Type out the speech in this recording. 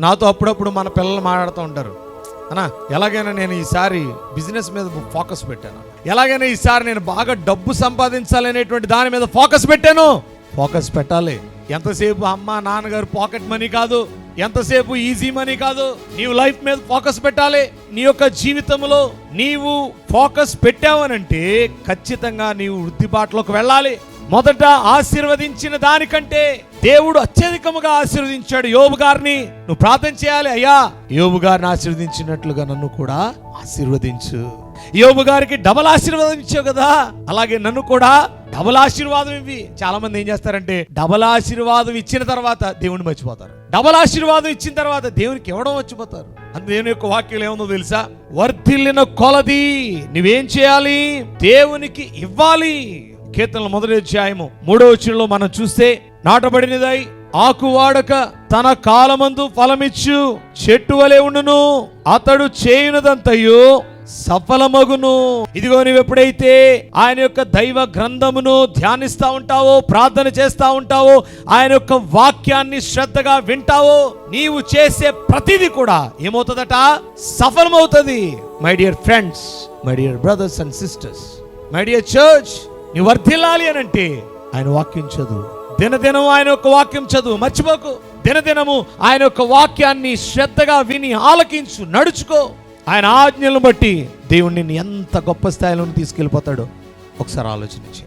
నాతో అప్పుడప్పుడు మన పిల్లలు మాట్లాడుతూ ఉంటారు. అన్నా ఎలాగైనా నేను ఈసారి బిజినెస్ మీద ఫోకస్ పెట్టాను. ఎలాగైనా ఈసారి నేను బాగా డబ్బు సంపాదించాలనేటువంటి దాని మీద ఫోకస్ పెట్టాను. ఫోకస్ పెట్టాలి. ఎంతసేపు అమ్మ నాన్నగారు పాకెట్ మనీ కాదు. ఎంతసేపు ఈజీ మనీ కాదు. నీవు లైఫ్ మీద ఫోకస్ పెట్టాలి. నీ యొక్క జీవితంలో నీవు ఫోకస్ పెట్టావనంటే ఖచ్చితంగా నీవు వృద్ధిబాటులోకి వెళ్ళాలి. మొదట ఆశీర్వదించిన దానికంటే దేవుడు అత్యధికముగా ఆశీర్వదించాడు. యోబు గారిని నువ్వు ప్రార్థన చేయాలి అయ్యా. యోబు గారిని ఆశీర్వదించినట్లుగా నన్ను కూడా ఆశీర్వదించు. యోబు గారికి డబల్ ఆశీర్వాదం ఇచ్చావు కదా. అలాగే నన్ను కూడా డబల్ ఆశీర్వాదం ఇవి చాలా మంది ఏం చేస్తారంటే డబల్ ఆశీర్వాదం ఇచ్చిన తర్వాత దేవుని మర్చిపోతారు. డబల్ ఆశీర్వాదం ఇచ్చిన తర్వాత దేవునికి ఇవ్వడం మర్చిపోతారు. అందు దేవుని యొక్క వాక్యం ఏముందో తెలుసా? వర్ధిల్లిన కొలది నువ్వేం చేయాలి? దేవునికి ఇవ్వాలి. కీర్తనల మొదటి అధ్యాయము మూడో వచ్చినలో మనం చూస్తే నాటబడినదై ఆకు వాడక తన కాలమందు ఫలమిచ్చు చెట్టు వలె ఉండును. అతడు చేయునదంతయు సఫలమగును. ఇదిగో నువ్వు ఎప్పుడైతే ఆయన యొక్క దైవ గ్రంథమును ధ్యానిస్తా ఉంటావో ప్రార్థన చేస్తా ఉంటావో ఆయన యొక్క వాక్యాన్ని శ్రద్ధగా వింటావో నీవు చేసే ప్రతిదీ కూడా ఏమవుతుందట? సఫలమవుతుంది. My dear friends my dear brothers and sisters my dear church నువ్వు వర్ధిల్లాలి అని అంటే ఆయన వాక్యం చదువు. దినదినం ఆయన యొక్క వాక్యం చదువు మర్చిపోకు. దినదినము ఆయన యొక్క వాక్యాన్ని శ్రద్ధగా విని ఆలకించు నడుచుకో. ఆయన ఆజ్ఞలను బట్టి దేవుణ్ణి ఎంత గొప్ప స్థాయిలో తీసుకెళ్ళిపోతాడో ఒకసారి ఆలోచించి.